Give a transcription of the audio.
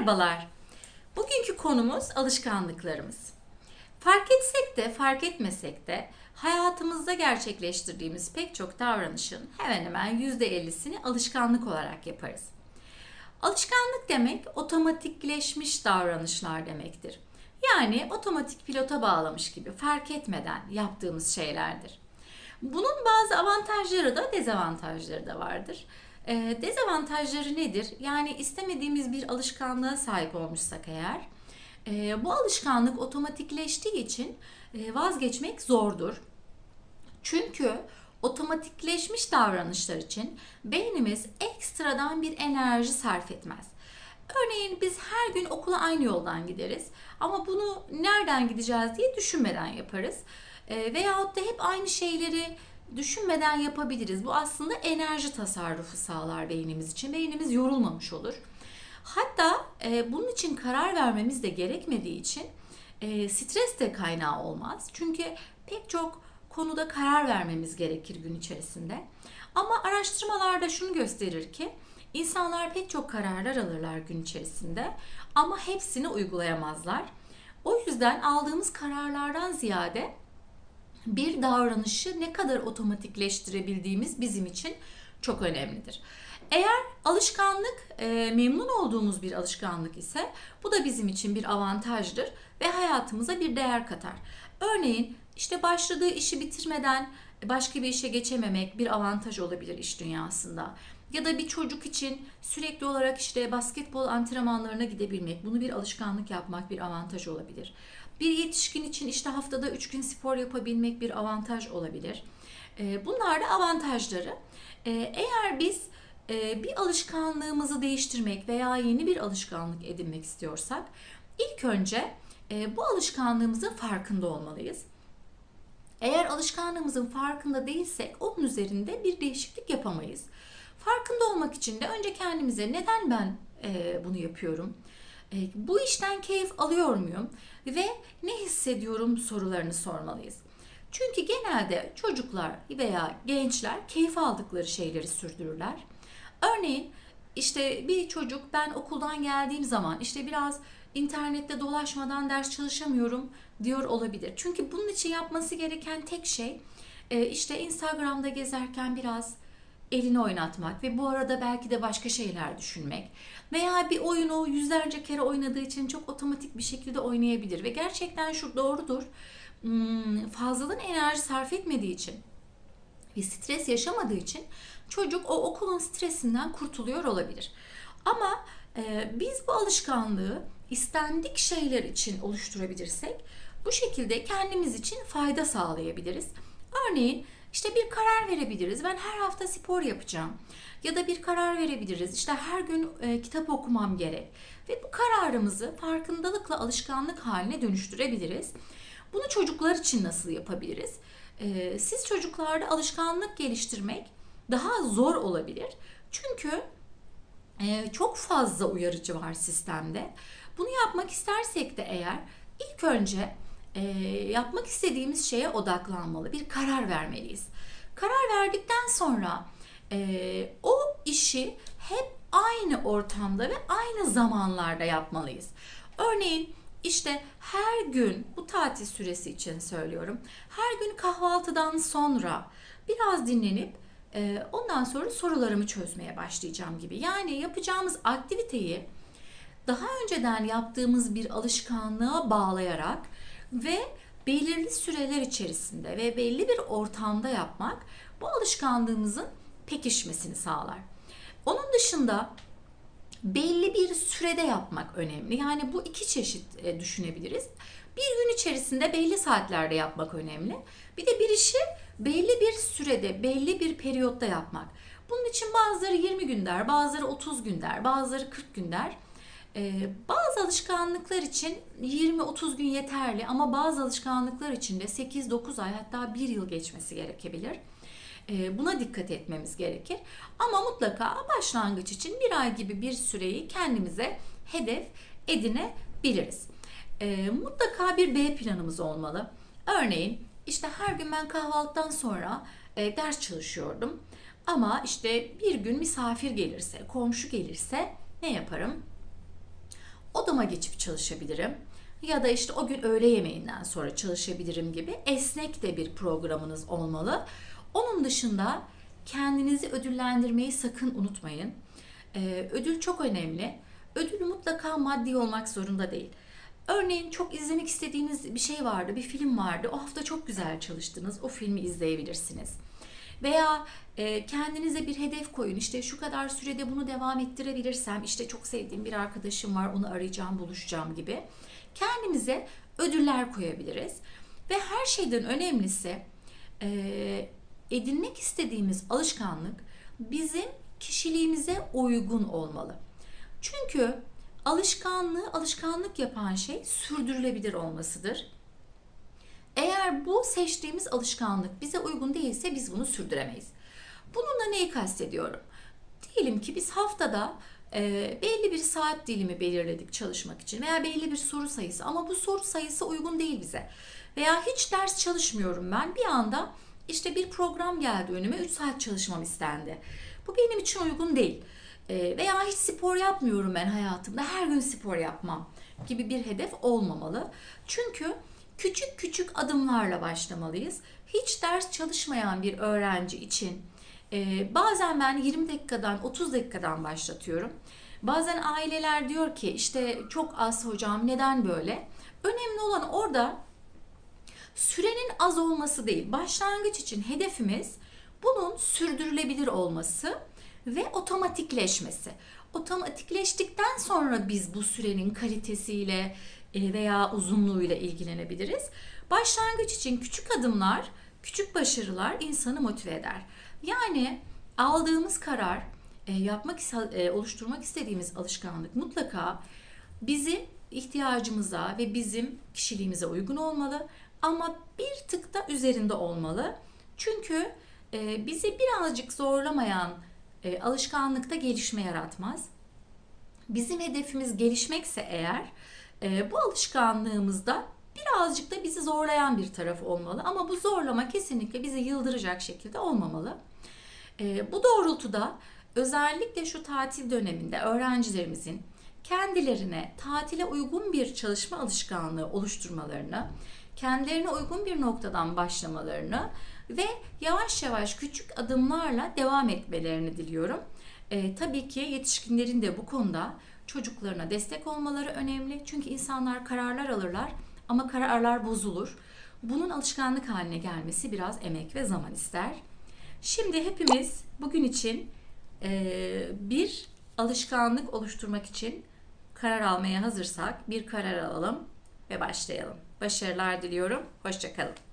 Merhabalar. Bugünkü konumuz alışkanlıklarımız. Fark etsek de fark etmesek de hayatımızda gerçekleştirdiğimiz pek çok davranışın hemen hemen %50'sini alışkanlık olarak yaparız. Alışkanlık demek otomatikleşmiş davranışlar demektir. Yani otomatik pilota bağlamış gibi fark etmeden yaptığımız şeylerdir. Bunun bazı avantajları da dezavantajları da vardır. Ee, dezavantajları nedir? Yani istemediğimiz bir alışkanlığa sahip olmuşsak eğer, e, bu alışkanlık otomatikleştiği için e, vazgeçmek zordur. Çünkü otomatikleşmiş davranışlar için beynimiz ekstradan bir enerji sarf etmez. Örneğin biz her gün okula aynı yoldan gideriz ama bunu nereden gideceğiz diye düşünmeden yaparız. E, veyahut da hep aynı şeyleri düşünmeden yapabiliriz. Bu aslında enerji tasarrufu sağlar beynimiz için. Beynimiz yorulmamış olur. Hatta e, bunun için karar vermemiz de gerekmediği için e, stres de kaynağı olmaz. Çünkü pek çok konuda karar vermemiz gerekir gün içerisinde. Ama araştırmalarda şunu gösterir ki insanlar pek çok kararlar alırlar gün içerisinde ama hepsini uygulayamazlar. O yüzden aldığımız kararlardan ziyade bir davranışı ne kadar otomatikleştirebildiğimiz bizim için çok önemlidir. Eğer alışkanlık e, memnun olduğumuz bir alışkanlık ise bu da bizim için bir avantajdır ve hayatımıza bir değer katar. Örneğin işte başladığı işi bitirmeden başka bir işe geçememek bir avantaj olabilir iş dünyasında. Ya da bir çocuk için sürekli olarak işte basketbol antrenmanlarına gidebilmek, bunu bir alışkanlık yapmak bir avantaj olabilir. Bir yetişkin için işte haftada 3 gün spor yapabilmek bir avantaj olabilir. Ee, bunlar da avantajları. Ee, eğer biz e, bir alışkanlığımızı değiştirmek veya yeni bir alışkanlık edinmek istiyorsak ilk önce e, bu alışkanlığımızın farkında olmalıyız. Eğer alışkanlığımızın farkında değilsek onun üzerinde bir değişiklik yapamayız. Farkında olmak için de önce kendimize neden ben e, bunu yapıyorum? E, bu işten keyif alıyor muyum? Ve ne hissediyorum sorularını sormalıyız. Çünkü genelde çocuklar veya gençler keyif aldıkları şeyleri sürdürürler. Örneğin işte bir çocuk ben okuldan geldiğim zaman işte biraz internette dolaşmadan ders çalışamıyorum diyor olabilir. Çünkü bunun için yapması gereken tek şey e, işte Instagram'da gezerken biraz elini oynatmak ve bu arada belki de başka şeyler düşünmek veya bir oyunu yüzlerce kere oynadığı için çok otomatik bir şekilde oynayabilir ve gerçekten şu doğrudur hmm, fazladan enerji sarf etmediği için ve stres yaşamadığı için çocuk o okulun stresinden kurtuluyor olabilir. Ama e, biz bu alışkanlığı istendik şeyler için oluşturabilirsek bu şekilde kendimiz için fayda sağlayabiliriz. Örneğin işte bir karar verebiliriz. Ben her hafta spor yapacağım. Ya da bir karar verebiliriz. İşte her gün e, kitap okumam gerek. Ve bu kararımızı farkındalıkla alışkanlık haline dönüştürebiliriz. Bunu çocuklar için nasıl yapabiliriz? E, siz çocuklarda alışkanlık geliştirmek daha zor olabilir. Çünkü e, çok fazla uyarıcı var sistemde. Bunu yapmak istersek de eğer ilk önce e, yapmak istediğimiz şeye odaklanmalı. Bir karar vermeliyiz. Karar verdikten sonra e, o işi hep aynı ortamda ve aynı zamanlarda yapmalıyız. Örneğin işte her gün bu tatil süresi için söylüyorum. Her gün kahvaltıdan sonra biraz dinlenip e, ondan sonra sorularımı çözmeye başlayacağım gibi. Yani yapacağımız aktiviteyi daha önceden yaptığımız bir alışkanlığa bağlayarak ve belirli süreler içerisinde ve belli bir ortamda yapmak bu alışkanlığımızın pekişmesini sağlar. Onun dışında belli bir sürede yapmak önemli. Yani bu iki çeşit e, düşünebiliriz. Bir gün içerisinde belli saatlerde yapmak önemli. Bir de bir işi belli bir sürede, belli bir periyotta yapmak. Bunun için bazıları 20 gün der, bazıları 30 gün der, bazıları 40 gün der. Ee, bazı alışkanlıklar için 20-30 gün yeterli ama bazı alışkanlıklar için de 8-9 ay hatta 1 yıl geçmesi gerekebilir. Ee, buna dikkat etmemiz gerekir. Ama mutlaka başlangıç için bir ay gibi bir süreyi kendimize hedef edinebiliriz. Ee, mutlaka bir B planımız olmalı. Örneğin işte her gün ben kahvaltıdan sonra e, ders çalışıyordum. Ama işte bir gün misafir gelirse, komşu gelirse ne yaparım? Odama geçip çalışabilirim. Ya da işte o gün öğle yemeğinden sonra çalışabilirim gibi esnek de bir programınız olmalı. Onun dışında kendinizi ödüllendirmeyi sakın unutmayın. Ee, ödül çok önemli. Ödül mutlaka maddi olmak zorunda değil. Örneğin çok izlemek istediğiniz bir şey vardı, bir film vardı. O hafta çok güzel çalıştınız. O filmi izleyebilirsiniz. Veya e, kendinize bir hedef koyun. İşte şu kadar sürede bunu devam ettirebilirsem, işte çok sevdiğim bir arkadaşım var, onu arayacağım, buluşacağım gibi. Kendimize ödüller koyabiliriz. Ve her şeyden önemlisi e, edinmek istediğimiz alışkanlık bizim kişiliğimize uygun olmalı. Çünkü alışkanlığı alışkanlık yapan şey sürdürülebilir olmasıdır. Seçtiğimiz alışkanlık bize uygun değilse biz bunu sürdüremeyiz. Bununla neyi kastediyorum? Diyelim ki biz haftada e, belli bir saat dilimi belirledik çalışmak için veya belli bir soru sayısı ama bu soru sayısı uygun değil bize. Veya hiç ders çalışmıyorum ben bir anda işte bir program geldi önüme 3 saat çalışmam istendi. Bu benim için uygun değil. E, veya hiç spor yapmıyorum ben hayatımda her gün spor yapmam gibi bir hedef olmamalı. Çünkü küçük küçük adımlarla başlamalıyız. Hiç ders çalışmayan bir öğrenci için e, bazen ben 20 dakikadan 30 dakikadan başlatıyorum. Bazen aileler diyor ki işte çok az hocam neden böyle? Önemli olan orada sürenin az olması değil. Başlangıç için hedefimiz bunun sürdürülebilir olması ve otomatikleşmesi. Otomatikleştikten sonra biz bu sürenin kalitesiyle veya uzunluğuyla ilgilenebiliriz. Başlangıç için küçük adımlar, küçük başarılar insanı motive eder. Yani aldığımız karar, e, yapmak e, oluşturmak istediğimiz alışkanlık mutlaka bizim ihtiyacımıza ve bizim kişiliğimize uygun olmalı ama bir tık da üzerinde olmalı. Çünkü bizi birazcık zorlamayan alışkanlıkta gelişme yaratmaz. Bizim hedefimiz gelişmekse eğer bu alışkanlığımızda birazcık da bizi zorlayan bir taraf olmalı. Ama bu zorlama kesinlikle bizi yıldıracak şekilde olmamalı. bu doğrultuda özellikle şu tatil döneminde öğrencilerimizin kendilerine tatile uygun bir çalışma alışkanlığı oluşturmalarını, kendilerine uygun bir noktadan başlamalarını ve yavaş yavaş küçük adımlarla devam etmelerini diliyorum. E, tabii ki yetişkinlerin de bu konuda çocuklarına destek olmaları önemli. Çünkü insanlar kararlar alırlar ama kararlar bozulur. Bunun alışkanlık haline gelmesi biraz emek ve zaman ister. Şimdi hepimiz bugün için e, bir alışkanlık oluşturmak için karar almaya hazırsak bir karar alalım ve başlayalım. Başarılar diliyorum. Hoşçakalın.